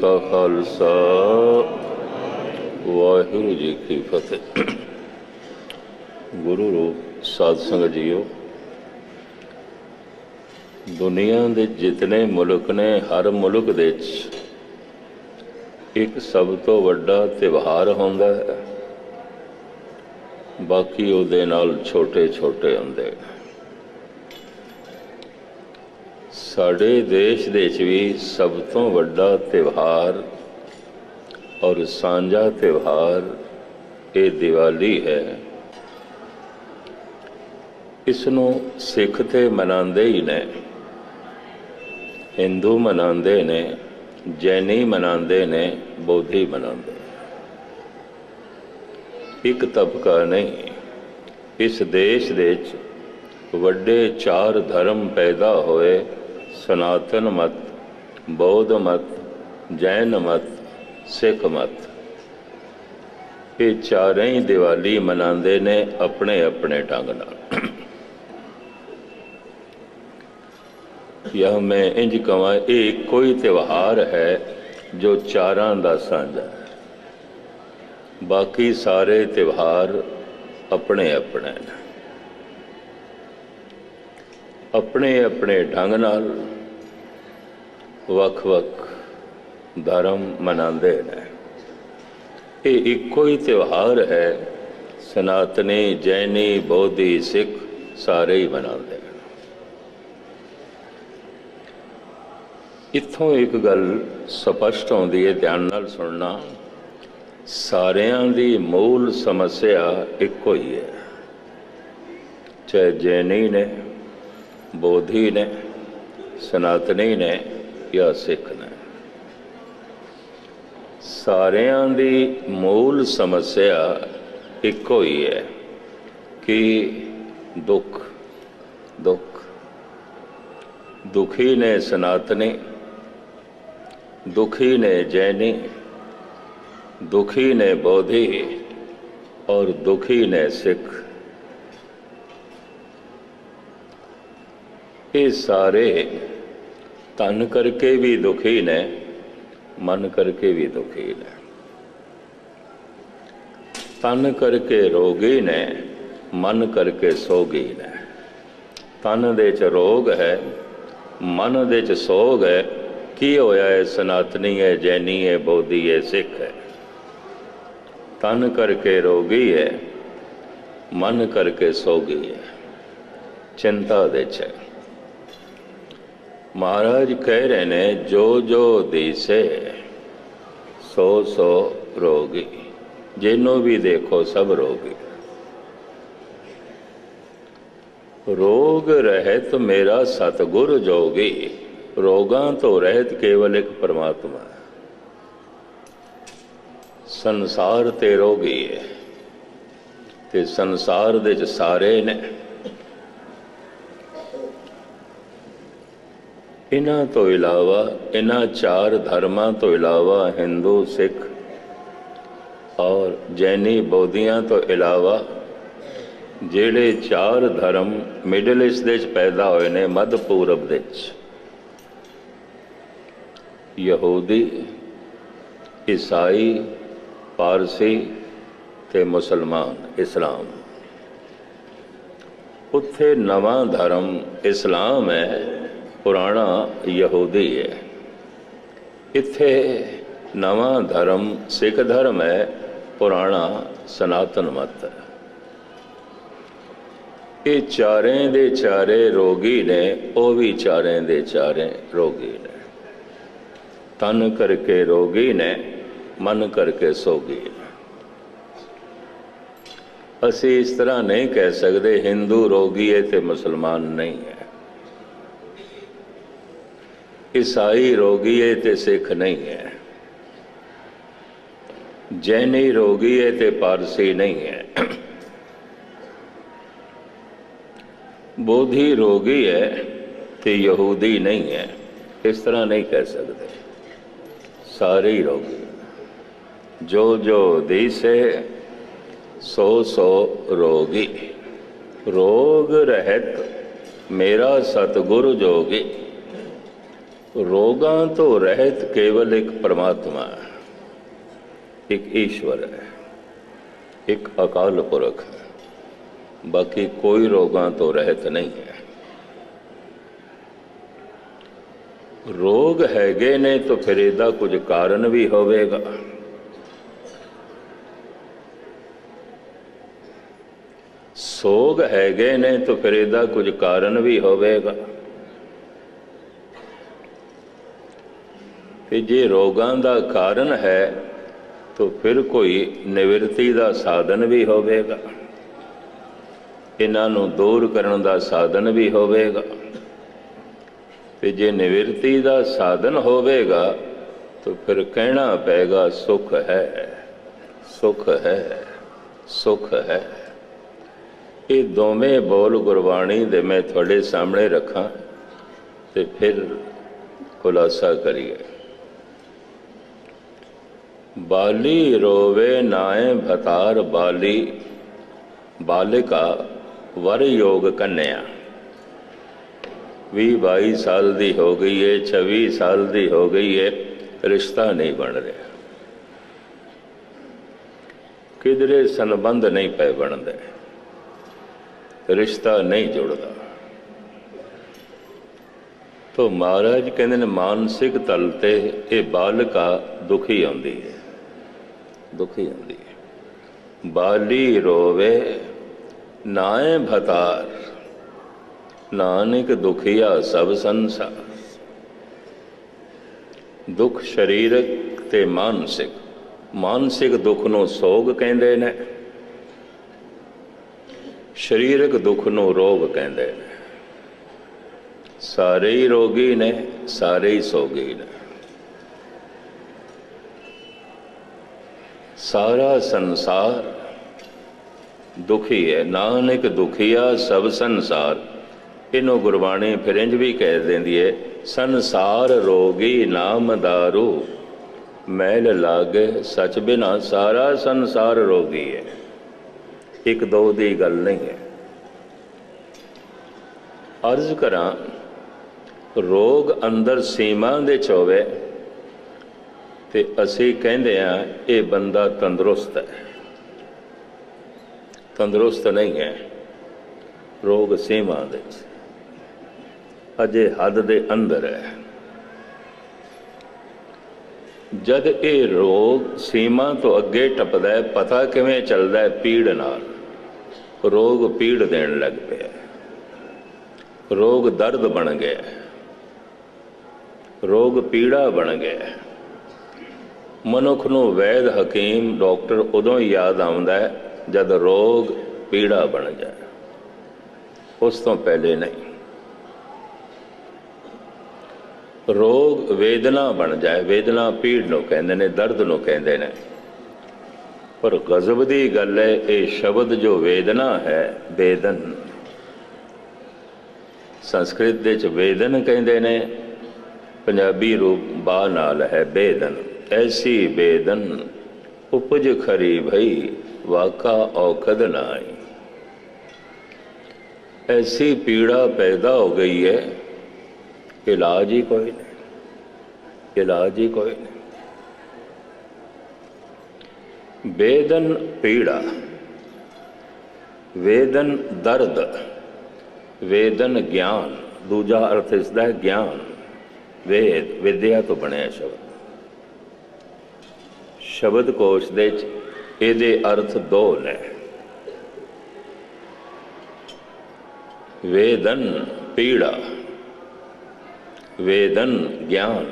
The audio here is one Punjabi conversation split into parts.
ਕਾ ਖਾਲਸਾ। ਵਾਹਿਗੁਰੂ ਜੀ ਕੀ ਫਤਿਹ। ਗੁਰੂ ਰੂਪ ਸਾਧ ਸੰਗਤ ਜੀਓ, ਦੁਨੀਆ ਦੇ ਜਿਤਨੇ ਮੁਲਕ ਨੇ, ਹਰ ਮੁਲਕ ਦੇ ਵਿੱਚ ਇੱਕ ਸਭ ਤੋਂ ਵੱਡਾ ਤਿਉਹਾਰ ਹੁੰਦਾ ਹੈ। ਬਾਕੀ ਉਹਦੇ ਨਾਲ ਛੋਟੇ ਛੋਟੇ ਹੁੰਦੇ ਨੇ। ਸਾਡੇ ਦੇਸ਼ ਦੇ ਵਿੱਚ ਵੀ ਸਭ ਤੋਂ ਵੱਡਾ ਤਿਉਹਾਰ ਔਰ ਸਾਂਝਾ ਤਿਉਹਾਰ ਇਹ ਦੀਵਾਲੀ ਹੈ। ਇਸ ਨੂੰ ਸਿੱਖ ਤੇ ਮਨਾਉਂਦੇ ਹੀ ਨੇ, ਹਿੰਦੂ ਮਨਾਉਂਦੇ ਨੇ, ਜੈਨੀ ਮਨਾਉਂਦੇ ਨੇ, ਬੋਧੀ ਮਨਾਉਂਦੇ ਇੱਕ ਤਬਕਾ ਨਹੀਂ, ਇਸ ਦੇਸ਼ ਦੇ ਵਿੱਚ ਵੱਡੇ ਚਾਰ ਧਰਮ ਪੈਦਾ ਹੋਏ ਸਨਾਤਨ ਮਤ, ਬੌਧ ਮਤ, ਜੈਨ ਮਤ, ਸਿੱਖ ਮਤ। ਇਹ ਚਾਰੇ ਹੀ ਦੀਵਾਲੀ ਮਨਾਉਂਦੇ ਨੇ ਆਪਣੇ ਆਪਣੇ ਢੰਗ ਨਾਲ। ਇਹ ਮੈਂ ਇੰਜ ਕਹਾਂ, ਇਹ ਕੋਈ ਤਿਉਹਾਰ ਹੈ ਜੋ ਚਾਰਾਂ ਦਾ ਸਾਂਝਾ ਹੈ। ਬਾਕੀ ਸਾਰੇ ਤਿਉਹਾਰ ਆਪਣੇ ਆਪਣੇ ਨੇ। ਆਪਣੇ ਆਪਣੇ ਢੰਗ ਨਾਲ ਵੱਖ-ਵੱਖ ਧਰਮ ਮਨਾਉਂਦੇ ਨੇ। ਇਹ ਇੱਕੋ ਹੀ ਤਿਉਹਾਰ ਹੈ, ਸਨਾਤਨੀ, ਜੈਨੀ, ਬੋਧੀ, ਸਿੱਖ ਸਾਰੇ ਹੀ ਮਨਾਉਂਦੇ ਨੇ। ਇੱਥੋਂ ਇੱਕ ਗੱਲ ਸਪਸ਼ਟ ਆਉਂਦੀ ਹੈ, ਧਿਆਨ ਨਾਲ ਸੁਣਨਾ, ਸਾਰਿਆਂ ਦੀ ਮੂਲ ਸਮੱਸਿਆ ਇੱਕੋ ਹੀ ਹੈ। ਚਾਹੇ ਜੈਨੀ ਨੇ ਬੋਧੀ ਨੇ, ਸਨਾਤਨੀ ਨੇ ਜਾਂ ਸਿੱਖ ਨੇ। ਸਾਰਿਆਂ ਦੀ ਮੂਲ ਸਮੱਸਿਆ ਇੱਕੋ ਹੀ ਹੈ ਕਿ ਦੁੱਖ ਦੁੱਖ। ਦੁਖੀ ਨੇ ਸਨਾਤਨੀ, ਦੁਖੀ ਨੇ ਜੈਨੀ, ਦੁਖੀ ਨੇ ਬੋਧੀ ਔਰ ਦੁਖੀ ਨੇ ਸਿੱਖ। ਇਹ ਸਾਰੇ ਤਨ ਕਰਕੇ ਵੀ ਦੁਖੀ ਨੇ, ਮਨ ਕਰਕੇ ਵੀ ਦੁਖੀ ਨੇ। ਤਨ ਕਰਕੇ ਰੋਗੀ ਨੇ, ਮਨ ਕਰਕੇ ਸੋਗੀ ਨੇ। ਤਨ ਦੇ ਚ ਰੋਗ ਹੈ, ਮਨ ਦੇ ਚ ਸੋਗ ਹੈ। ਕੀ ਹੋਇਆ ਹੈ ਸਨਾਤਨੀ ਹੈ, ਜੈਨੀ ਹੈ, ਬੋਧੀ ਹੈ, ਸਿੱਖ ਹੈ? ਤਨ ਕਰਕੇ ਰੋਗੀ ਹੈ, ਮਨ ਕਰਕੇ ਸੋਗੀ ਹੈ। ਚਿੰਤਾ ਦੇ ਚ ਮਹਾਰਾਜ ਕਹਿ ਰਹੇ ਨੇ, ਜੋ ਜੋ ਦੇਸੇ, ਸੋ ਸੋ ਰੋਗੀ। ਜਿਹਨੂੰ ਵੀ ਦੇਖੋ, ਸਭ ਰੋਗੀ। ਰੋਗ ਰਹਿਤ ਮੇਰਾ ਸਤਗੁਰ ਜੋਗੀ। ਰੋਗਾਂ ਤੋਂ ਰਹਿਤ ਕੇਵਲ ਇੱਕ ਪਰਮਾਤਮਾ। ਸੰਸਾਰ ਤੇ ਰੋਗੀ ਹੈ। ਤੇ ਸੰਸਾਰ ਦੇ ਚ ਸਾਰੇ ਨੇ। ਇਹਨਾਂ ਤੋਂ ਇਲਾਵਾ ਇਹਨਾਂ ਚਾਰ ਧਰਮਾਂ ਤੋਂ ਇਲਾਵਾ ਹਿੰਦੂ, ਸਿੱਖ ਔਰ ਜੈਨੀ ਬੋਧੀਆਂ ਤੋਂ ਇਲਾਵਾ ਜਿਹੜੇ ਚਾਰ ਧਰਮ ਮਿਡਲ ਈਸਟ ਦੇ ਵਿੱਚ ਪੈਦਾ ਹੋਏ ਨੇ, ਮੱਧ ਪੂਰਬ ਦੇ ਚ ਯਹੂਦੀ, ਈਸਾਈ, ਪਾਰਸੀ ਤੇ ਮੁਸਲਮਾਨ ਇਸਲਾਮ। ਉੱਥੇ ਨਵਾਂ ਧਰਮ ਇਸਲਾਮ ਹੈ ਪੁਰਾਣਾ ਯਹੂਦੀ ਹੈ। ਇੱਥੇ ਨਵਾਂ ਧਰਮ, ਸਿੱਖ ਧਰਮ ਹੈ, ਪੁਰਾਣਾ ਸਨਾਤਨ ਮਤ। ਹੈ ਇਹ ਚਾਰੇ ਦੇ ਚਾਰੇ ਰੋਗੀ ਨੇ, ਉਹ ਵੀ ਚਾਰੇ ਦੇ ਚਾਰੇ ਰੋਗੀ ਨੇ। ਤਨ ਕਰਕੇ ਰੋਗੀ ਨੇ, ਮਨ ਕਰਕੇ ਸੋਗੀ ਅਸੀਂ ਇਸ ਤਰ੍ਹਾਂ ਨਹੀਂ ਕਹਿ ਸਕਦੇ, ਹਿੰਦੂ ਰੋਗੀ ਹੈ ਤੇ ਮੁਸਲਮਾਨ ਨਹੀਂ ਹੈ। ਈਸਾਈ ਰੋਗੀ ਹੈ ਤੇ ਸਿੱਖ ਨਹੀਂ ਹੈ। ਜੈਨੀ ਰੋਗੀ ਹੈ ਤੇ ਪਾਰਸੀ ਨਹੀਂ ਹੈ। ਬੋਧੀ ਰੋਗੀ ਹੈ ਤੇ ਯਹੂਦੀ ਨਹੀਂ ਹੈ। ਇਸ ਤਰ੍ਹਾਂ ਨਹੀਂ ਕਹਿ ਸਕਦੇ। ਸਾਰੇ ਹੀ ਰੋਗੀ। ਜੋ ਜੋ ਦਿਸੇ, ਸੋ ਸੋ ਰੋਗੀ। ਰੋਗ ਰਹਿਤ ਮੇਰਾ ਸਤਗੁਰ ਜੋਗੀ। ਰੋਗਾਂ ਤੋਂ ਰਹਿਤ ਕੇਵਲ ਇੱਕ ਪਰਮਾਤਮਾ ਹੈ ਇੱਕ ਈਸ਼ਵਰ ਹੈ ਇੱਕ ਅਕਾਲ ਪੁਰਖ ਹੈ ਬਾਕੀ ਕੋਈ ਰੋਗਾਂ ਤੋਂ ਰਹਿਤ ਨਹੀਂ ਹੈ ਰੋਗ ਹੈਗੇ ਨੇ ਤਾਂ ਫਿਰ ਇਹਦਾ ਕੁਝ ਕਾਰਨ ਵੀ ਹੋਵੇਗਾ ਸੋਗ ਹੈਗੇ ਨੇ ਤਾਂ ਫਿਰ ਇਹਦਾ ਕੁਝ ਕਾਰਨ ਵੀ ਹੋਵੇਗਾ ਤੇ ਜੇ ਰੋਗਾਂ ਦਾ ਕਾਰਨ ਹੈ, ਤਾਂ ਫਿਰ ਕੋਈ ਨਿਵਰਤੀ ਦਾ ਸਾਧਨ ਵੀ ਹੋਵੇਗਾ। ਇਹਨਾਂ ਨੂੰ ਦੂਰ ਕਰਨ ਦਾ ਸਾਧਨ ਵੀ ਹੋਵੇਗਾ। ਤੇ ਜੇ ਨਿਵਰਤੀ ਦਾ ਸਾਧਨ ਹੋਵੇਗਾ, ਤਾਂ ਫਿਰ ਕਹਿਣਾ ਪਏਗਾ, ਸੁਖ ਹੈ ਸੁਖ ਹੈ ਸੁਖ ਹੈ। ਇਹ ਦੋਵੇਂ ਬੋਲ ਗੁਰਬਾਣੀ ਦੇ ਮੈਂ ਤੁਹਾਡੇ ਸਾਹਮਣੇ ਰੱਖਾਂ ਤੇ ਫਿਰ ਖੁਲਾਸਾ ਕਰੀਏ। ਬਾਲੀ ਰੋਵੇ ਨਾਏ ਭਤਾਰ ਬਾਲੀ। ਬਾਲਿਕਾ ਵਰ ਯੋਗ ਕੰਨਿਆ। 20 22 ਸਾਲ ਦੀ ਹੋ ਗਈ ਏ 26 ਸਾਲ ਦੀ ਹੋ ਗਈ ਏ, ਰਿਸ਼ਤਾ ਨਹੀਂ ਬਣ ਰਿਹਾ। ਕਿਧਰੇ ਸੰਬੰਧ ਨਹੀਂ ਪੈ ਬਣਦੇ। ਰਿਸ਼ਤਾ ਨਹੀਂ ਜੁੜਦਾ। ਤੋ ਮਹਾਰਾਜ ਕਹਿੰਦੇ ਨੇ, ਮਾਨਸਿਕ ਤਲ ਤੇ ਇਹ ਬਾਲਕਾ ਦੁਖੀ ਆਉਂਦੀ ਹੈ ਦੁਖੀ ਹੁੰਦੀ ਹੈ। ਬਾਲੀ ਰੋਵੇ, ਨਾਏ ਭਤਾਰ, ਨਾਨਕ ਦੁਖੀਆ ਸਭ ਸੰਸਾਰ। ਦੁੱਖ ਸਰੀਰਕ ਤੇ ਮਾਨਸਿਕ ਮਾਨਸਿਕ ਦੁੱਖ ਨੂੰ ਸੋਗ ਕਹਿੰਦੇ ਨੇ, ਸਰੀਰਕ ਦੁੱਖ ਨੂੰ ਰੋਗ ਕਹਿੰਦੇ ਨੇ। ਸਾਰੇ ਹੀ ਰੋਗੀ ਨੇ, ਸਾਰੇ ਹੀ ਸੋਗੀ ਨੇ। ਸਾਰਾ ਸੰਸਾਰ ਦੁਖੀ ਹੈ। ਨਾਨਕ ਦੁਖੀਆ ਸਭ ਸੰਸਾਰ। ਇਹਨੂੰ ਗੁਰਬਾਣੀ ਫਿਰ ਇੰਜ ਵੀ ਕਹਿ ਦਿੰਦੀ ਹੈ, ਸੰਸਾਰ ਰੋਗੀ ਨਾਮ ਦਾਰੂ। ਮੈਲ ਲਾਗੇ ਸੱਚ ਬਿਨਾ ਸਾਰਾ ਸੰਸਾਰ ਰੋਗੀ ਹੈ। ਇੱਕ ਦੋ ਦੀ ਗੱਲ ਨਹੀਂ ਹੈ। ਅਰਜ਼ ਕਰਾਂ, ਰੋਗ ਅੰਦਰ ਸੀਮਾ ਦੇ ਚ ਹੋਵੇ ਤੇ ਅਸੀਂ ਕਹਿੰਦੇ ਆ ਇਹ ਬੰਦਾ ਤੰਦਰੁਸਤ ਹੈ। ਤੰਦਰੁਸਤ ਨਹੀਂ ਹੈ। ਰੋਗ ਸੀਮਾ ਦੇ ਅਜੇ ਹੱਦ ਦੇ ਅੰਦਰ ਹੈ। ਜਦ ਇਹ ਰੋਗ ਸੀਮਾ ਤੋਂ ਅੱਗੇ ਟੱਪਦਾ ਹੈ, ਪਤਾ ਕਿਵੇਂ ਚੱਲਦਾ ਹੈ ਪੀੜ ਨਾਲ? ਰੋਗ ਪੀੜ ਦੇਣ ਲੱਗ ਪਿਆ ਰੋਗ ਦਰਦ ਬਣ ਗਿਆ ਰੋਗ ਪੀੜਾ ਬਣ ਗਿਆ ਮਨੁੱਖ ਨੂੰ ਵੈਦ ਹਕੀਮ ਡਾਕਟਰ ਉਦੋਂ ਯਾਦ ਆਉਂਦਾ ਹੈ ਜਦ ਰੋਗ ਪੀੜਾ ਬਣ ਜਾਏ। ਉਸ ਤੋਂ ਪਹਿਲੇ ਨਹੀਂ। ਰੋਗ ਵੇਦਨਾ ਬਣ ਜਾਏ। ਵੇਦਨਾ ਪੀੜ ਨੂੰ ਕਹਿੰਦੇ ਨੇ, ਦਰਦ ਨੂੰ ਕਹਿੰਦੇ ਨੇ। ਪਰ ਗਜ਼ਬ ਦੀ ਗੱਲ ਹੈ, ਇਹ ਸ਼ਬਦ ਜੋ ਵੇਦਨਾ ਹੈ, ਵੇਦਨ। ਸੰਸਕ੍ਰਿਤ ਦੇ ਚ ਵੇਦਨ ਕਹਿੰਦੇ ਨੇ, ਪੰਜਾਬੀ ਰੂਪ ਬਾ ਨਾਲ ਹੈ ਬੇਦਨ ਐਸੀ ਬੇਦਨ ਉਪਜ ਖਰੀ ਭਈ ਵਾਕਾ ਔਖਦ ਨਾਈ ਐਸੀ ਪੀੜਾ ਪੈਦਾ ਹੋ ਗਈ ਹੈ ਇਲਾਜ ਹੀ ਕੋਈ ਨਹੀਂ ਇਲਾਜ ਹੀ ਕੋਈ ਨਹੀਂ ਵੇਦਨ ਪੀੜਾ ਵੇਦਨ ਦਰਦ ਵੇਦਨ ਗਿਆਨ ਦੂਜਾ ਅਰਥ ਇਸ ਦਾ ਹੈ ਗਿਆਨ ਵੇਦ ਵਿਦਿਆ ਤੋਂ ਬਣਿਆ ਸ਼ਬਦ ਸ਼ਬਦ ਕੋਸ਼ ਦੇ ਵਿੱਚ ਇਹਦੇ ਅਰਥ ਦੋ ਨੇ। ਵੇਦਨ ਪੀੜਾ, ਵੇਦਨ ਗਿਆਨ।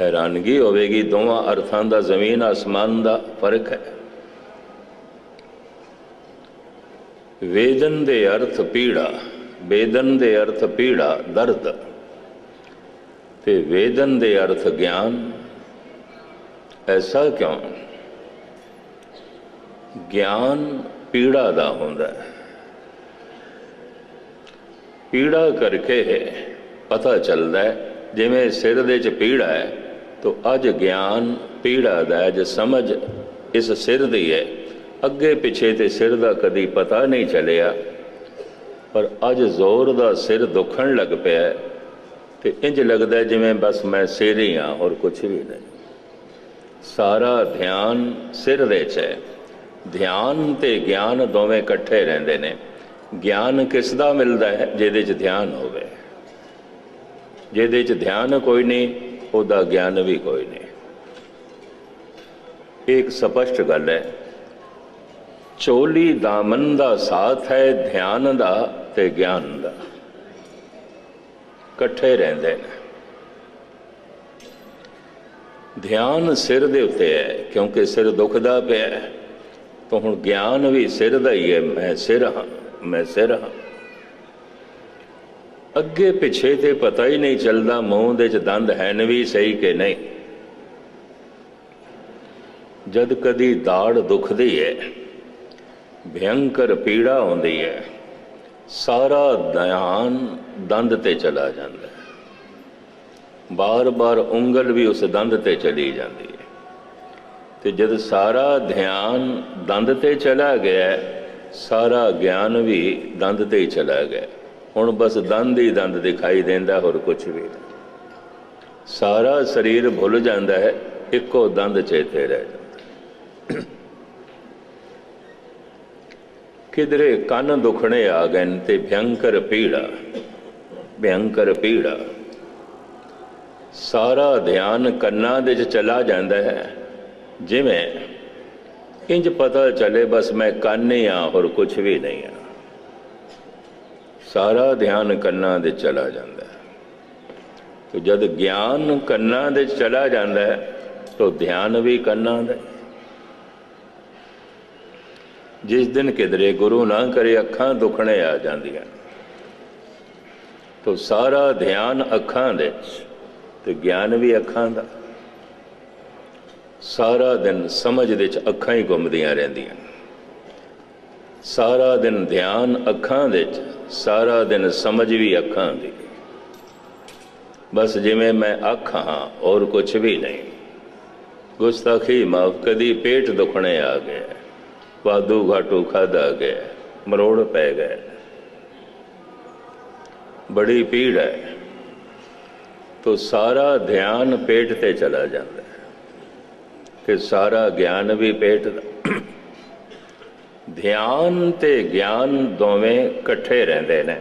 ਹੈਰਾਨਗੀ ਹੋਵੇਗੀ ਦੋਵਾਂ ਅਰਥਾਂ ਦਾ, ਜ਼ਮੀਨ ਆਸਮਾਨ ਦਾ ਫ਼ਰਕ ਹੈ। ਵੇਦਨ ਦੇ ਅਰਥ ਪੀੜਾ, ਵੇਦਨ ਦੇ ਅਰਥ ਪੀੜਾ ਦਰਦ। ਤੇ ਵੇਦਨ ਦੇ ਅਰਥ ਗਿਆਨ ਐਸਾ ਕਿਉਂ? ਗਿਆਨ ਪੀੜਾ ਦਾ ਹੁੰਦਾ ਹੈ। ਪੀੜਾ ਕਰਕੇ ਪਤਾ ਚੱਲਦਾ ਜਿਵੇਂ ਸਿਰ ਦੇ ਚ ਪੀੜਾ ਹੈ, ਤਾਂ ਅੱਜ ਗਿਆਨ ਪੀੜਾ ਦਾ ਜੇ ਸਮਝ ਇਸ ਸਿਰ ਦੀ ਹੈ, ਅੱਗੇ ਪਿੱਛੇ ਤੇ ਸਿਰ ਦਾ ਕਦੀ ਪਤਾ ਨਹੀਂ ਚੱਲਿਆ, ਪਰ ਅੱਜ ਜ਼ੋਰ ਦਾ ਸਿਰ ਦੁਖਣ ਲੱਗ ਪਿਆ ਤੇ ਇੰਜ ਲੱਗਦਾ ਜਿਵੇਂ ਬਸ ਮੈਂ ਸਿਰ ਹੀ ਹਾਂ, ਹੋਰ ਕੁਝ ਵੀ ਨਹੀਂ। ਸਾਰਾ ਧਿਆਨ ਸਿਰ ਦੇ 'ਚ ਹੈ। ਧਿਆਨ ਤੇ ਗਿਆਨ ਦੋਵੇਂ ਇਕੱਠੇ ਰਹਿੰਦੇ ਨੇ। ਗਿਆਨ ਕਿਸ ਦਾ ਮਿਲਦਾ ਹੈ? ਜਿਹਦੇ 'ਚ ਧਿਆਨ ਹੋਵੇ। ਜਿਹਦੇ 'ਚ ਧਿਆਨ ਕੋਈ ਨਹੀਂ, ਉਹਦਾ ਗਿਆਨ ਵੀ ਕੋਈ ਨਹੀਂ। ਇੱਕ ਸਪਸ਼ਟ ਗੱਲ ਹੈ। ਚੋਲੀ ਦਾਮਨ ਦਾ ਸਾਥ ਹੈ, ਧਿਆਨ ਦਾ ਤੇ ਗਿਆਨ ਦਾ। ਇਕੱਠੇ ਰਹਿੰਦੇ ਨੇ। ਧਿਆਨ ਸਿਰ ਦੇ ਉੱਤੇ ਹੈ, ਕਿਉਂਕਿ ਸਿਰ ਦੁਖਦਾ ਪਿਆ ਹੈ। ਤਾਂ ਹੁਣ ਗਿਆਨ ਵੀ ਸਿਰ ਦਾ ਹੀ ਹੈ, ਮੈਂ ਸਿਰ ਹਾਂ, ਮੈਂ ਸਿਰ ਹਾਂ। ਅੱਗੇ ਪਿੱਛੇ ਤੇ ਪਤਾ ਹੀ ਨਹੀਂ ਚੱਲਦਾ ਮੂੰਹ ਦੇ ਚ ਦੰਦ ਹਨ ਵੀ ਸਹੀ ਕਿ ਨਹੀਂ। ਜਦ ਕਦੀ ਦਾੜ ਦੁਖਦੀ ਹੈ, ਭਿਅੰਕਰ ਪੀੜਾ ਹੁੰਦੀ ਹੈ, ਸਾਰਾ ਧਿਆਨ ਦੰਦ ਤੇ ਚਲਾ ਜਾਂਦਾ ਹੈ। ਬਾਰ-ਬਾਰ ਉਂਗਲ ਵੀ ਉਸ ਦੰਦ ਤੇ ਚਲੀ ਜਾਂਦੀ ਹੈ। ਤੇ ਜਦ ਸਾਰਾ ਧਿਆਨ ਦੰਦ ਤੇ ਚਲਾ ਗਿਆ, ਸਾਰਾ ਗਿਆਨ ਵੀ ਦੰਦ ਤੇ ਹੀ ਚਲਾ ਗਿਆ। ਹੁਣ ਬਸ ਦੰਦ ਹੀ ਦੰਦ ਦਿਖਾਈ ਦਿੰਦਾ, ਹੋਰ ਕੁਝ ਵੀ ਨਹੀਂ। ਸਾਰਾ ਸਰੀਰ ਭੁੱਲ ਜਾਂਦਾ ਹੈ, ਇੱਕੋ ਦੰਦ ਚੇਤੇ ਰਹਿ ਜਾਂਦਾ। ਕਿਧਰੇ ਕੰਨ ਦੁਖਣੇ ਆ ਗਏ ਨੇ ਤੇ ਭਯੰਕਰ ਪੀੜਾ ਭਯੰਕਰ ਪੀੜਾ। ਸਾਰਾ ਧਿਆਨ ਕੰਨਾਂ ਦੇ ਵਿੱਚ ਚਲਾ ਜਾਂਦਾ ਹੈ। ਜਿਵੇਂ, ਇੰਜ ਪਤਾ ਚੱਲੇ ਬਸ ਮੈਂ ਕੰਨ ਹੀ ਆ ਹੋਰ ਕੁਝ ਵੀ ਨਹੀਂ ਆ। ਸਾਰਾ ਧਿਆਨ ਕੰਨਾਂ ਦੇ ਚਲਾ ਜਾਂਦਾ ਹੈ। ਤੇ ਜਦ ਗਿਆਨ ਕੰਨਾਂ ਦੇ ਚਲਾ ਜਾਂਦਾ ਹੈ, ਤਾਂ ਧਿਆਨ ਵੀ ਕੰਨਾਂ ਦਾ ਜਿਸ ਦਿਨ ਕਿਧਰੇ ਗੁਰੂ ਨਾ ਕਰੇ, ਅੱਖਾਂ ਦੁਖਣੇ ਆ ਜਾਂਦੀਆਂ ਤਾਂ ਸਾਰਾ ਧਿਆਨ ਅੱਖਾਂ ਦੇ ਤੇ ਗਿਆਨ ਵੀ ਅੱਖਾਂ ਦਾ। ਸਾਰਾ ਦਿਨ ਸਮਝ ਦੇ ਚ ਅੱਖਾਂ ਹੀ ਘੁੰਮਦੀਆਂ ਰਹਿੰਦੀਆਂ। ਸਾਰਾ ਦਿਨ ਧਿਆਨ ਅੱਖਾਂ ਦੇ ਚ ਸਾਰਾ ਦਿਨ ਸਮਝ ਵੀ ਅੱਖਾਂ ਦੀ। ਬਸ ਜਿਵੇਂ ਮੈਂ ਅੱਖ ਹਾਂ ਔਰ ਕੁਝ ਵੀ ਨਹੀਂ। ਗੁਸਤਾਖੀ ਮਾਫ ਕਦੀ ਪੇਟ ਦੁਖਣੇ ਆ ਗਏ। ਵਾਧੂ ਘਾਟੂ ਖਾਦਾ ਗਿਆ, ਮਰੋੜ ਪੈ ਗਏ। ਬੜੀ ਪੀੜ ਹੈ। ਤੋ ਸਾਰਾ ਧਿਆਨ ਪੇਟ ਤੇ ਚਲਾ ਜਾਂਦਾ ਹੈ। ਕਿ ਸਾਰਾ ਗਿਆਨ ਵੀ ਪੇਟ ਦਾ। ਧਿਆਨ ਤੇ ਗਿਆਨ ਦੋਵੇਂ ਇਕੱਠੇ ਰਹਿੰਦੇ ਨੇ।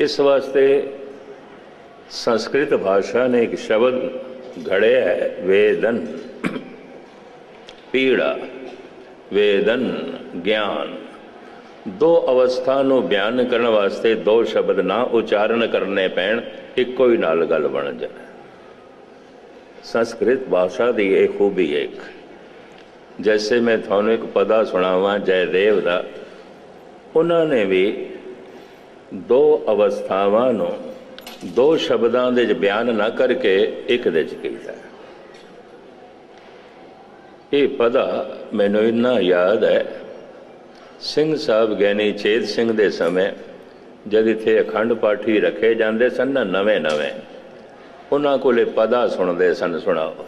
ਇਸ ਵਾਸਤੇ ਸੰਸਕ੍ਰਿਤ ਭਾਸ਼ਾ ਨੇ ਇੱਕ ਸ਼ਬਦ ਘੜਿਆ ਹੈ, ਵੇਦਨ। ਪੀੜਾ, ਵੇਦਨ, ਗਿਆਨ। ਦੋ ਅਵਸਥਾ ਨੂੰ ਬਿਆਨ ਕਰਨ ਵਾਸਤੇ ਦੋ ਸ਼ਬਦ ਨਾ ਉਚਾਰਨ ਕਰਨੇ ਪੈਣ। ਇੱਕੋ ਹੀ ਨਾਲ ਗੱਲ ਬਣ ਜਾਏ। ਸੰਸਕ੍ਰਿਤ ਭਾਸ਼ਾ ਦੀ ਇਹ ਖੂਬੀ ਹੈ ਇੱਕ। ਜੈਸੇ ਮੈਂ ਤੁਹਾਨੂੰ ਇੱਕ ਪਦਾ ਸੁਣਾਵਾਂ, ਜੈਦੇਵ ਦਾ, ਉਹਨਾਂ ਨੇ ਵੀ ਦੋ ਅਵਸਥਾਵਾਂ ਨੂੰ ਦੋ ਸ਼ਬਦਾਂ ਦੇ ਵਿੱਚ ਬਿਆਨ ਨਾ ਕਰਕੇ ਇੱਕ ਦੇ ਵਿੱਚ ਕੀਤਾ। ਇਹ ਪਦਾ ਮੈਨੂੰ ਇੰਨਾ ਯਾਦ ਹੈ, ਸਿੰਘ ਸਾਹਿਬ ਗਿਆਨੀ ਚੇਤ ਸਿੰਘ ਦੇ ਸਮੇਂ ਜਦ ਇੱਥੇ ਅਖੰਡ ਪਾਠੀ ਰੱਖੇ ਜਾਂਦੇ ਸਨ ਨਾ ਨਵੇਂ ਨਵੇਂ, ਉਹਨਾਂ ਕੋਲੇ ਪਦਾ ਸੁਣਦੇ ਸਨ, ਸੁਣਾਓ।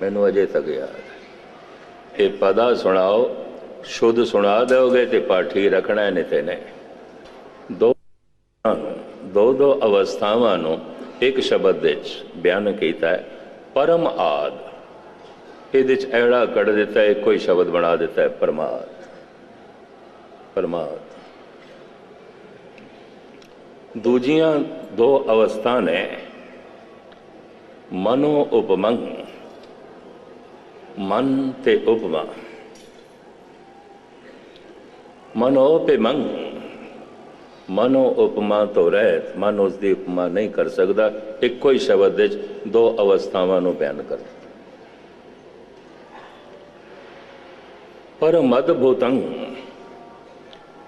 ਮੈਨੂੰ ਅਜੇ ਤੱਕ ਯਾਦ ਇਹ ਪਦਾ ਸੁਣਾਓ, ਸ਼ੁੱਧ ਸੁਣਾ ਦਿਓਗੇ ਤੇ ਪਾਠੀ ਰੱਖਣਾ ਨਹੀਂ ਤੇ ਨਹੀਂ। ਦੋ ਦੋ ਦੋ ਅਵਸਥਾਵਾਂ ਨੂੰ ਇੱਕ ਸ਼ਬਦ ਵਿੱਚ ਬਿਆਨ ਕੀਤਾ ਹੈ, ਪਰਮ ਆਦ। ਇਹਦੇ ਚ ਐੜਾ ਕੱਢ ਦਿੱਤਾ ਹੈ ਕੋਈ ਸ਼ਬਦ ਬਣਾ ਦਿੱਤਾ ਹੈ, ਪਰਮਾਦ। ਪਰਮਾਦ। ਦੂਜੀਆਂ ਦੋ ਅਵਸਥਾ ਨੇ ਮਨੋ ਉਪਮੰਗ ਮਨ ਤੇ ਉਪਮਾ। ਮਨੋ ਮਨੋ ਉਪਮਾ ਤੋਂ ਰਹਿਤ ਮਨ ਉਸ ਦੀ ਉਪਮਾ ਨਹੀਂ ਕਰ ਸਕਦਾ। ਇੱਕੋ ਹੀ ਸ਼ਬਦ ਵਿੱਚ ਦੋ ਅਵਸਥਾਵਾਂ ਨੂੰ ਬਿਆਨ ਕਰ ਪਰਮ ਅਦਭੁਤੰ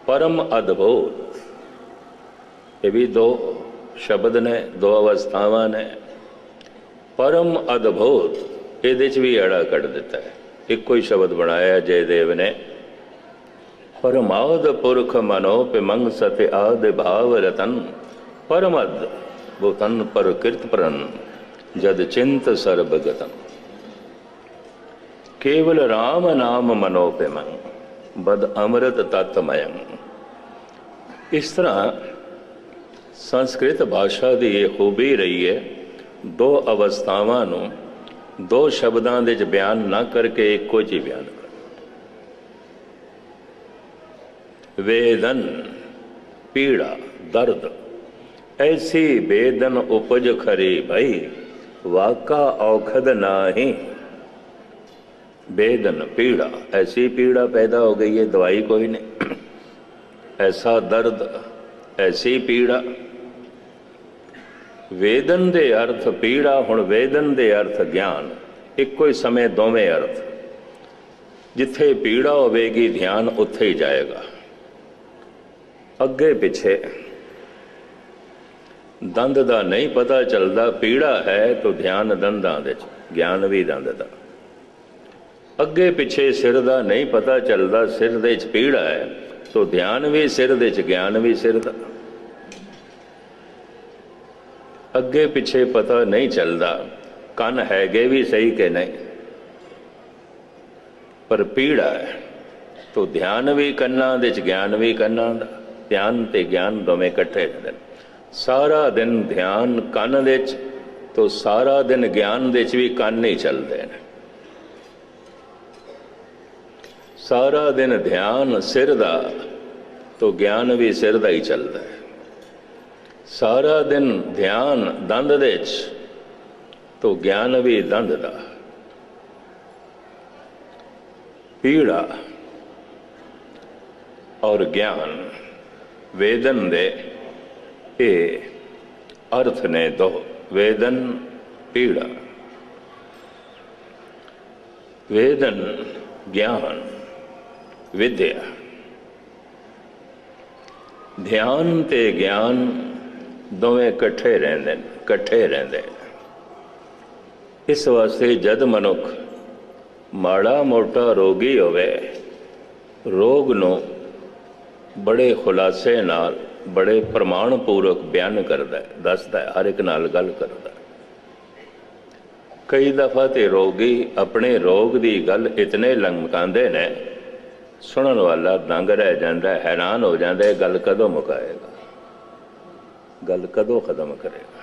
ਪਰਮ ਅਦਭੁਤ ਇਹ ਵੀ ਦੋ ਸ਼ਬਦ ਨੇ, ਦੋ ਅਵਸਥਾਵਾਂ ਨੇ। ਪਰਮ ਅਦਭੁਤ, ਇਹਦੇ ਚ ਵੀ ਅੜਾ ਕੱਢ ਦਿੱਤਾ ਹੈ। ਇੱਕੋ ਹੀ ਸ਼ਬਦ ਬਣਾਇਆ ਜੈਦੇਵ ਨੇ। ਪਰਮਾਦ ਪੁਰਖ ਮਨੋ ਪਿਮੰਗ ਸਤਿ ਆਦ ਭਾਵ ਰਤਨ, ਪਰਮਦ ਭੂਤਨ ਪਰ ਕਿਰਤ ਪਰਨ, ਜਦ ਚਿੰਤ ਸਰਬਗਤਨ ਕੇਵਲ RAM ਨਾਮ ਮਨੋ ਪਿਮੰਗ, ਬਦ ਅੰਮ੍ਰਿਤ ਤਤਮਯੰ ਇਸ ਤਰ੍ਹਾਂ ਸੰਸਕ੍ਰਿਤ ਭਾਸ਼ਾ ਦੀ ਇਹ ਖੂਬੀ ਰਹੀ ਹੈ, ਦੋ ਅਵਸਥਾਵਾਂ ਨੂੰ ਦੋ ਸ਼ਬਦਾਂ ਦੇ ਵਿੱਚ ਬਿਆਨ ਨਾ ਕਰਕੇ ਇੱਕੋ ਜਿਹੀ ਬਿਆਨ ਕਰ। ਵੇਦਨ, ਪੀੜਾ, ਦਰਦ, ਐਸੀ ਬੇਦਨ ਉਪਜ ਖਰੀ ਭਈ, ਵਾਕਾ ਔਖਦ ਨਾਹੀ। ਬੇਦਨ ਪੀੜਾ, ਐਸੀ ਪੀੜਾ ਪੈਦਾ ਹੋ ਗਈ ਹੈ, ਦਵਾਈ ਕੋਈ ਨਹੀਂ। ਐਸਾ ਦਰਦ ਐਸੀ ਪੀੜਾ। ਵੇਦਨ ਦੇ ਅਰਥ ਪੀੜਾ, ਹੁਣ ਵੇਦਨ ਦੇ ਅਰਥ ਗਿਆਨ। ਇੱਕੋ ਹੀ ਸਮੇਂ ਦੋਵੇਂ ਅਰਥ। ਜਿੱਥੇ ਪੀੜਾ ਹੋਵੇਗੀ, ਧਿਆਨ ਉੱਥੇ ਹੀ ਜਾਏਗਾ। ਅੱਗੇ ਪਿੱਛੇ। ਦੰਦ ਦਾ ਨਹੀਂ ਪਤਾ ਚੱਲਦਾ, ਪੀੜਾ ਹੈ ਤਾਂ ਧਿਆਨ ਦੰਦਾਂ ਦੇ ਵਿੱਚ ਗਿਆਨ ਵੀ ਦੰਦ ਦਾ। ਅੱਗੇ ਪਿੱਛੇ ਸਿਰ ਦਾ ਨਹੀਂ ਪਤਾ ਚੱਲਦਾ, ਸਿਰ ਦੇ ਵਿੱਚ ਪੀੜਾ ਹੈ। ਤੋ ਧਿਆਨ ਵੀ ਸਿਰ ਦੇ ਚ, ਗਿਆਨ ਵੀ ਸਿਰ ਦਾ। ਅੱਗੇ ਪਿੱਛੇ ਪਤਾ ਨਹੀਂ ਚੱਲਦਾ, ਕੰਨ ਹੈਗੇ ਵੀ ਸਹੀ ਕਿ ਨਹੀਂ। ਪਰ ਪੀੜਾ ਹੈ, ਤੋ ਧਿਆਨ ਵੀ ਕੰਨਾਂ ਦੇ ਚ, ਗਿਆਨ ਵੀ ਕੰਨਾਂ ਦਾ। ਧਿਆਨ ਤੇ ਗਿਆਨ ਦੋਵੇਂ ਇਕੱਠੇ ਰਹਿੰਦੇ ਨੇ। ਸਾਰਾ ਦਿਨ ਧਿਆਨ ਕੰਨ ਦੇ ਚ, ਤੋ ਸਾਰਾ ਦਿਨ ਗਿਆਨ ਦੇ ਚ ਵੀ ਕੰਨ ਹੀ ਚੱਲਦੇ ਨੇ। ਸਾਰਾ ਦਿਨ ਧਿਆਨ ਸਿਰ ਦਾ ਤੋ ਗਿਆਨ ਵੀ ਸਿਰ ਦਾ ਹੀ ਚੱਲਦਾ ਹੈ। ਸਾਰਾ ਦਿਨ ਧਿਆਨ ਦੰਦ ਦੇ ਚ ਤੋ ਗਿਆਨ ਵੀ ਦੰਦ ਦਾ। ਪੀੜਾ ਔਰ ਗਿਆਨ ਵੇਦਨ ਦੇ ਇਹ ਅਰਥ ਨੇ ਦੋ, ਵੇਦਨ, ਪੀੜਾ। ਵੇਦਨ, ਗਿਆਨ ਵਿਦਿਆ। ਧਿਆਨ ਤੇ ਗਿਆਨ ਦੋਵੇਂ ਇਕੱਠੇ ਰਹਿੰਦੇ ਨੇ, ਇਕੱਠੇ ਰਹਿੰਦੇ ਨੇ। ਇਸ ਵਾਸਤੇ ਜਦ ਮਨੁੱਖ ਮਾੜਾ ਮੋਟਾ ਰੋਗੀ ਹੋਵੇ, ਰੋਗ ਨੂੰ ਬੜੇ ਖੁਲਾਸੇ ਨਾਲ, ਬੜੇ ਪ੍ਰਮਾਣ ਪੂਰਕ ਬਿਆਨ ਕਰਦਾ ਦੱਸਦਾ ਹਰ ਇੱਕ ਨਾਲ ਗੱਲ ਕਰਦਾ ਕਈ ਦਫਾ ਤੇ ਰੋਗੀ ਆਪਣੇ ਰੋਗ ਦੀ ਗੱਲ ਇਤਨੇ ਲੰਮਕਾਉਂਦੇ ਨੇ ਸੁਣਨ ਵਾਲਾ ਦੰਗ ਰਹਿ ਜਾਂਦਾ, ਹੈਰਾਨ ਹੋ ਜਾਂਦਾ, ਇਹ ਗੱਲ ਕਦੋਂ ਮੁਕਾਏਗਾ? ਗੱਲ ਕਦੋਂ ਖਤਮ ਕਰੇਗਾ?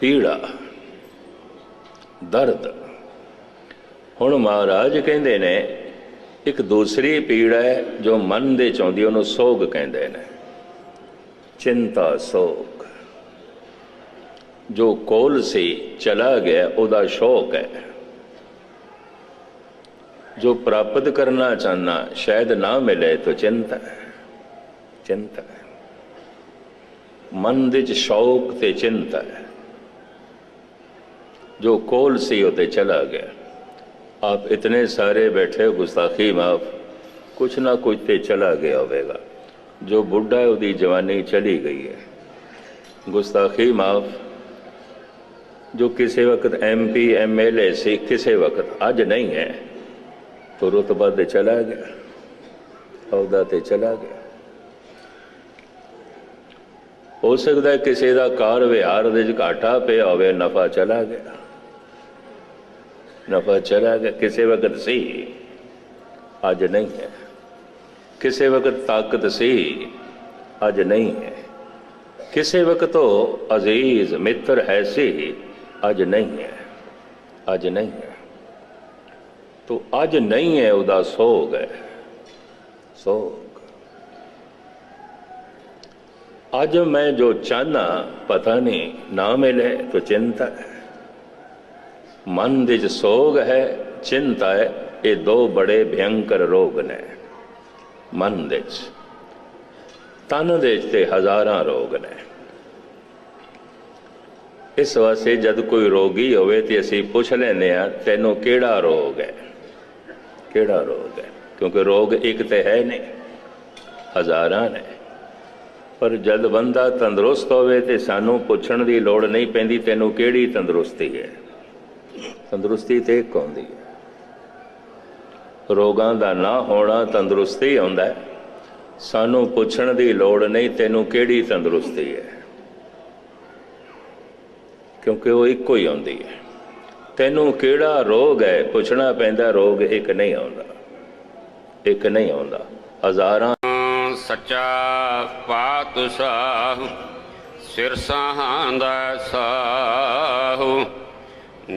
ਪੀੜਾ, ਦਰਦ। ਹੁਣ ਮਹਾਰਾਜ ਕਹਿੰਦੇ ਨੇ, ਇੱਕ ਦੂਸਰੀ ਪੀੜਾ ਹੈ ਜੋ ਮਨ ਦੇ ਚਾਉਂਦੀ ਉਹਨੂੰ ਸੋਗ ਕਹਿੰਦੇ ਨੇ। ਚਿੰਤਾ, ਸੋਗ। ਜੋ ਕੋਲ ਸੀ, ਚਲਾ ਗਿਆ, ਉਹਦਾ ਸ਼ੌਕ ਹੈ। ਜੋ ਪ੍ਰਾਪਤ ਕਰਨਾ ਚਾਹਨਾ ਸ਼ਾਇਦ ਨਾ ਮਿਲੇ ਤਾਂ ਚਿੰਤਾ ਹੈ ਚਿੰਤਾ ਹੈ ਮਨ ਦੇ ਚ ਸ਼ੌਕ ਤੇ ਚਿੰਤਾ ਹੈ ਜੋ ਕੋਲ ਸੀ ਉਹ ਤੇ ਚਲਾ ਗਿਆ आप इतने सारे बैठे हो गुस्ताखी माफ कुछ ना कुछ ते चला गया होवेगा जो बुढ़ा है ਉਹਦੀ ਜਵਾਨੀ ਚਲੀ ਗਈ ਹੈ ਗੁਸਤਾਖੀ ਮਾਫ ਜੋ ਕਿਸੇ ਵਕਤ ਐਮਪੀ ਐਮਐਲਏ ਸੀ ਕਿਸੇ ਵਕਤ ਅੱਜ ਨਹੀਂ ਹੈ ਤੋ ਰਤਬਾ ਤੇ ਚਲਾ ਗਿਆ। ਅਹੁਦਾ ਤੇ ਚਲਾ ਗਿਆ। ਹੋ ਸਕਦਾ ਕਿਸੇ ਦਾ ਕਾਰ ਵਿਹਾਰ ਦੇ ਚ ਘਾਟਾ ਪਿਆ ਹੋਵੇ, ਨਫਾ ਚਲਾ ਗਿਆ। ਨਫਾ ਚਲਾ ਗਿਆ। ਕਿਸੇ ਵਕਤ ਸੀ, ਅੱਜ ਨਹੀਂ ਹੈ। ਕਿਸੇ ਵਕਤ ਤਾਕਤ ਸੀ, ਅੱਜ ਨਹੀਂ ਹੈ। ਕਿਸੇ ਵਕਤ ਉਹ ਅਜ਼ੀਜ਼ ਮਿੱਤਰ ਹੈ ਸੀ, ਅੱਜ ਨਹੀਂ ਹੈ। ਅੱਜ ਨਹੀਂ ਹੈ। ਤੋ ਅੱਜ ਨਹੀਂ ਹੈ ਉਹਦਾ ਸੋਗ ਹੈ ਸੋਗ। ਅੱਜ ਮੈਂ ਜੋ ਚਾਹਨਾ, ਪਤਾ ਨਹੀਂ, ਨਾ ਮਿਲੇ ਤੋ ਚਿੰਤਾ ਹੈ ਮਨ ਦੇ ਚ ਸੋਗ ਹੈ, ਚਿੰਤਾ ਹੈ ਇਹ ਦੋ ਬੜੇ ਭਿਅੰਕਰ ਰੋਗ ਨੇ। ਮਨ ਦੇ ਤਨ ਦੇ ਤੇ ਹਜ਼ਾਰਾਂ ਰੋਗ ਨੇ। ਇਸ ਵਾਸਤੇ ਜਦ ਕੋਈ ਰੋਗੀ ਹੋਵੇ ਤੇ ਅਸੀਂ ਪੁੱਛ ਲੈਨੇ ਆ ਤੈਨੂੰ ਕਿਹੜਾ ਰੋਗ ਹੈ ਕਿਹੜਾ ਰੋਗ ਹੈ? ਕਿਉਂਕਿ ਰੋਗ ਇੱਕ ਤੇ ਹੈ ਨਹੀਂ, ਹਜ਼ਾਰਾਂ ਨੇ। ਪਰ ਜਦ ਬੰਦਾ ਤੰਦਰੁਸਤ ਹੋਵੇ ਤੇ ਸਾਨੂੰ ਪੁੱਛਣ ਦੀ ਲੋੜ ਨਹੀਂ ਪੈਂਦੀ ਤੈਨੂੰ ਕਿਹੜੀ ਤੰਦਰੁਸਤੀ ਹੈ। ਤੰਦਰੁਸਤੀ ਤੇ ਇੱਕ ਹੁੰਦੀ ਹੈ। ਰੋਗਾਂ ਦਾ ਨਾ ਹੋਣਾ ਤੰਦਰੁਸਤੀ ਹੁੰਦਾ ਹੈ। ਸਾਨੂੰ ਪੁੱਛਣ ਦੀ ਲੋੜ ਨਹੀਂ ਤੈਨੂੰ ਕਿਹੜੀ ਤੰਦਰੁਸਤੀ ਹੈ। ਕਿਉਂਕਿ ਉਹ ਇੱਕੋ ਹੀ ਹੁੰਦੀ ਹੈ। ਤੈਨੂੰ ਕਿਹੜਾ ਰੋਗ ਹੈ? ਪੁੱਛਣਾ ਪੈਂਦਾ, ਰੋਗ ਇੱਕ ਨਹੀਂ ਆਉਂਦਾ। ਇੱਕ ਨਹੀਂ ਆਉਂਦਾ। ਹਜ਼ਾਰਾਂ ਸੱਚਾ ਪਾਤਸ਼ਾਹ, ਸਿਰ ਸਾਹਾਂਦਾ ਸਾਹੂ।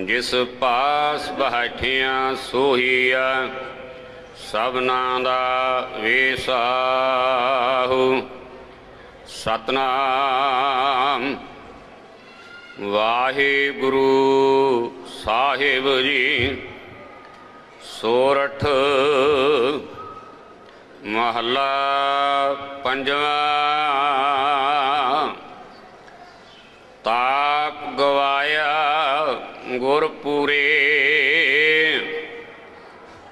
ਜਿਸ ਪਾਸ ਬੈਠਿਆ ਸੋਹੀਆ ਸਭਨਾ ਦਾ ਵੇਸਾਹੂ ਸਤਨਾਮ ਵਾਹਿਗੁਰੂ ਸਾਹਿਬ ਜੀ, ਸੋਰਠ ਮਹੱਲਾ ਪੰਜਵਾਂ। ਤਾਪ ਗਵਾਇਆ ਗੁਰਪੂਰੇ,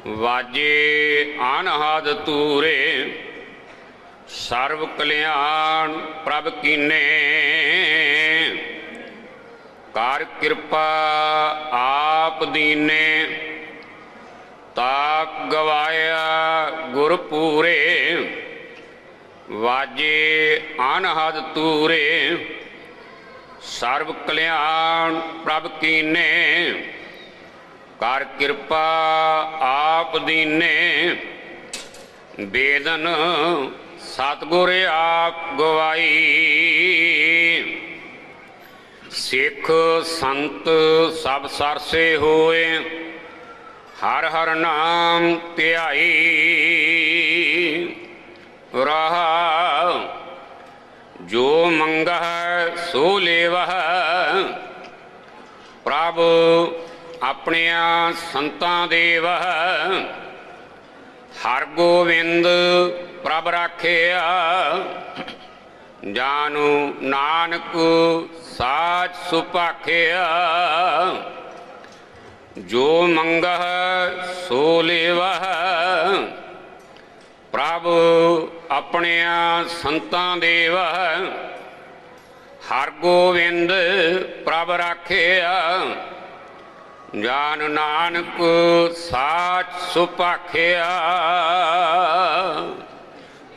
ਵਾਜੇ ਅਨਹਦ ਤੂਰੇ ਸਰਬ ਕਲਿਆਣ ਪ੍ਰਭ ਕੀਨੇ। ਕਰ ਕਿਰਪਾ ਆਪ ਦੀਨੇ। ਤਾਪ ਗਵਾਇਆ ਗੁਰ ਪੂਰੇ ਵਾਜੇ ਅਨਹਦ ਤੂਰੇ। ਸਰਬ ਕਲਿਆਣ ਪ੍ਰਭ ਕੀਨੇ। ਕਰ ਕਿਰਪਾ ਆਪ ਦੀਨੇ। ਬੇਦਨ ਸਤਿਗੁਰ ਆਪ ਗਵਾਈ। ਸਿੱਖ ਸੰਤ ਸਭ ਸਰਸੇ ਹੋਏ, ਹਰ ਹਰ ਨਾਮ ਧਿਆਈ। ਰਹਾ ਜੋ ਮੰਗਹਿ ਸੋ ਲੇਵਹਿ। ਪ੍ਰਭ ਆਪਣਿਆਂ ਸੰਤਾਂ ਦੇਵਹਿ। ਹਰ ਗੋਵਿੰਦ ਪ੍ਰਭ ਰਾਖਿਆ। ਜਾਨੂ ਨਾਨਕ ਸਾਚ ਸੁਪਾਖਿਆ, ਜੋ ਮੰਗਹਿ ਸੋ ਲੇਵਹਿ। ਪ੍ਰਭ ਆਪਣਿਆਂ ਸੰਤਾਂ ਦੇਵਹਿ, ਹਰ ਗੋਵਿੰਦ ਪ੍ਰਭ ਰਾਖਿਆ। ਜਾਨ ਨਾਨਕ ਸਾਚ ਸੁਪਾਖਿਆ।